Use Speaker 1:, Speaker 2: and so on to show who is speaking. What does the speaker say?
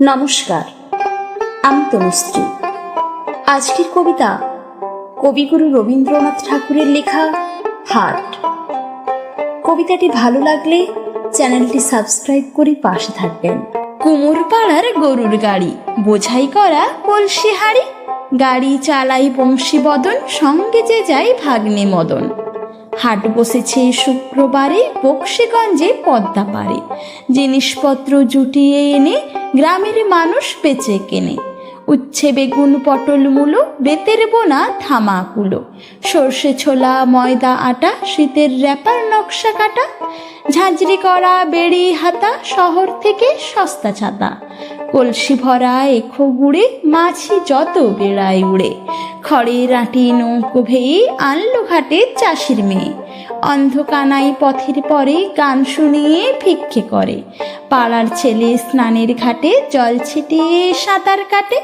Speaker 1: নমস্কার, আমি তনুশ্রী। আজকের কবিতা কবিগুরু রবীন্দ্রনাথ ঠাকুরের লেখা হাট। কবিতাটি ভালো লাগলে চ্যানেলটি সাবস্ক্রাইব করে পাশে থাকবেন।
Speaker 2: কুমোর পাড়ার গরুর গাড়ি, বোঝাই করা কলসি হাড়ি গাড়ি চালাই বংশী বদন সঙ্গে যে যায় ভাগ্নে মদন। হাট বসেছে শুক্রবারে, বক্সিগঞ্জে পদ্মা পারে। জিনিসপত্র জুটিয়ে এনে গ্রামের মানুষ বেচে কেনে। উচ্ছে বেগুন পটল মূলো, বেতের বোনা থামাকুলো সর্ষে ছোলা, ময়দা, আটা, শীতের র্যাপার নকশা কাটা। ঝাঁঝরি করা, বেড়ি হাতা, শহর থেকে সস্তা ছাতা। কলসি ভরা, এখো গুড়ে, মাছি যত বেড়ায় উড়ে। খড়ের আটি নৌকো ভেয়ে আনলো ঘাটে চাষির মেয়ে। অন্ধকানাই পথের পরে গান শুনিয়ে ভিক্ষে করে। পাড়ার ছেলে স্নানের ঘাটে জল ছিটিয়ে সাঁতার কাটে।